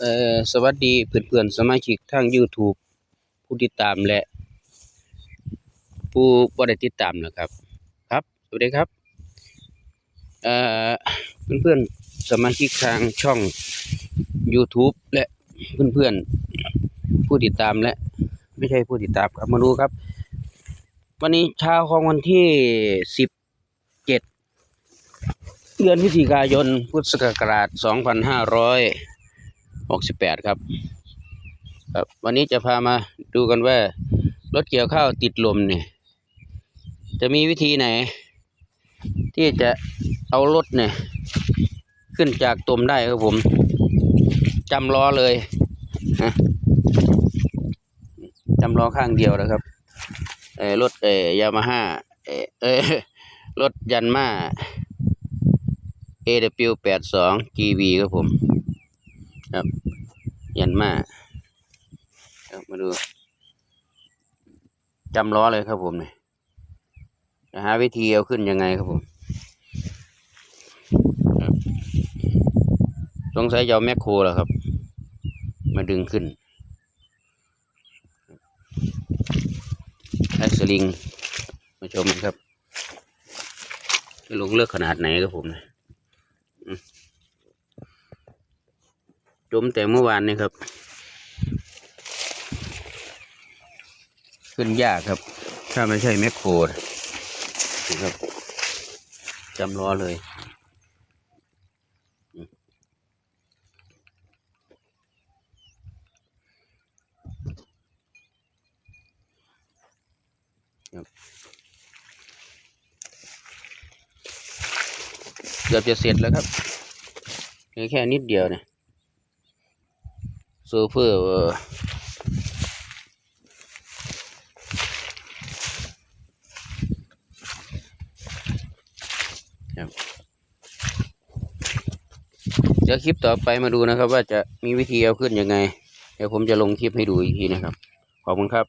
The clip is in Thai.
เอ่อสวัสดีเพื่อนๆสมาชิกทาง YouTube ผู้ติดตามและ ผู้บ่ได้ติดตามนะครับ ครับสวัสดีครับเอ่อเพื่อนๆสมาชิกทางช่อง YouTube และเพื่อนๆผู้ติดตามและ ไม่ใช่ผู้ติดตามครับมาดูครับ วันนี้เช้าของวันที่สิบเจ็ดเดือนพฤศจิกายนพุทธศักราชสองพันห้าร้อย หกสิบแปดครับ ครับวันนี้จะพามาดูกันว่ารถเกี่ยวข้าวติดลมเนี่ยจะมีวิธีไหน ที่จะเอารถเนี่ยขึ้นจากตมได้ครับผมจำล้อเลยนะจำล้อข้างเดียวนะครับเออรถเออยามาฮ่าเออรถยันมา AW แปดสอง GV ครับผม ครับยันมาครับมาดูจำล้อเลยครับผมเนี่ยจะหาวิธีเอาขึ้นยังไงครับผมสงสัยจะเอาแมคโครแล้วครับ มาดึงขึ้นแอสลิง มาชมครับลงเลือกขนาดไหนครับผมเนี่ยอืม จมแต่เมื่อวานนี่ครับ ขึ้นยากครับ ถ้าไม่ใช่แมคโครนะครับจำล้อเลยอืมครับเกือบจะเสร็จแล้วครับเหลือแค่นิดเดียวเนี่ยโซเฟอร์เอ่อเดี๋ยวคลิปต่อไปมาดูนะครับ ว่าจะมีวิธีเอาขึ้นยังไง เดี๋ยวผมจะลงคลิปให้ดูอีกทีนะครับ ขอบคุณครับ